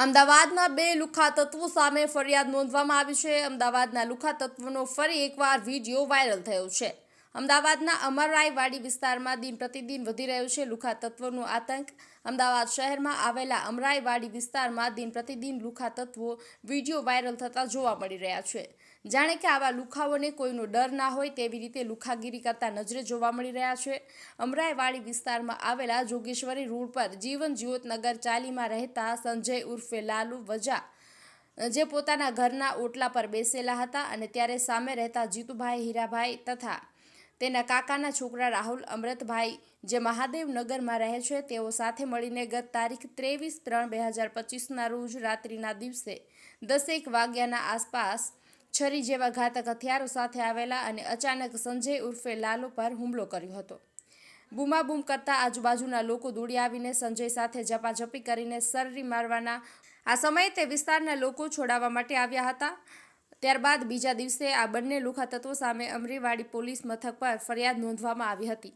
અમદાવાદમાં બે લુખા તત્વો સામે ફરિયાદ નોંધવામાં આવી છે. અમદાવાદના લુખા તત્વોનો ફરી એકવાર વીડિયો વાયરલ થયો છે. અમદાવાદના અમરાઈવાડી વિસ્તારમાં દિન પ્રતિદિન વધી રહ્યું છે લુખા તત્વોનો આતંક. અમદાવાદ શહેરમાં આવેલા અમરાઈવાડી વિસ્તારમાં દિન પ્રતિદિન લુખા તત્વો વીડિયો વાયરલ થતા જોવા મળી રહ્યા છે. જાણે કે આવા લુખાઓને કોઈનો ડર ના હોય તેવી રીતે લુખાગીરી કરતા નજરે જોવા મળી રહ્યા છે. અમરાઈવાડી વિસ્તારમાં આવેલા જોગેશ્વરી રોડ પર જીવન જ્યોતનગર ચાલીમાં રહેતા સંજય ઉર્ફે લાલુ વજા, જે પોતાના ઘરના ઓટલા પર બેસેલા હતા અને ત્યારે સામે રહેતા જીતુભાઈ હીરાભાઈ તથા તેના કાકાના છોકરા રાહુલ, અમૃતભાઈ જે મહાદેવનગરમાં રહે છે, તેઓ સાથે મળીને ગત તારીખ ત્રેવીસ ત્રણ બે હજાર પચીસના રોજ રાત્રિના દિવસે દસેક વાગ્યાના આસપાસ છરી જેવા ઘાતક હથિયારો સાથે આવેલા અને અચાનક સંજય ઉર્ફે લાલુ પર હુમલો કર્યો હતો. બૂમાબૂમ કરતા આજુબાજુના લોકો દોડી આવીને સંજય સાથે ઝપાઝપી કરીને સરરી મારવાના આ સમયે તે વિસ્તારના લોકો છોડાવવા માટે આવ્યા હતા. ત્યારબાદ બીજા દિવસે આ બંને લુખા તત્વો સામે અમરીવાડી પોલીસ મથક પર ફરિયાદ નોંધવામાં આવી હતી.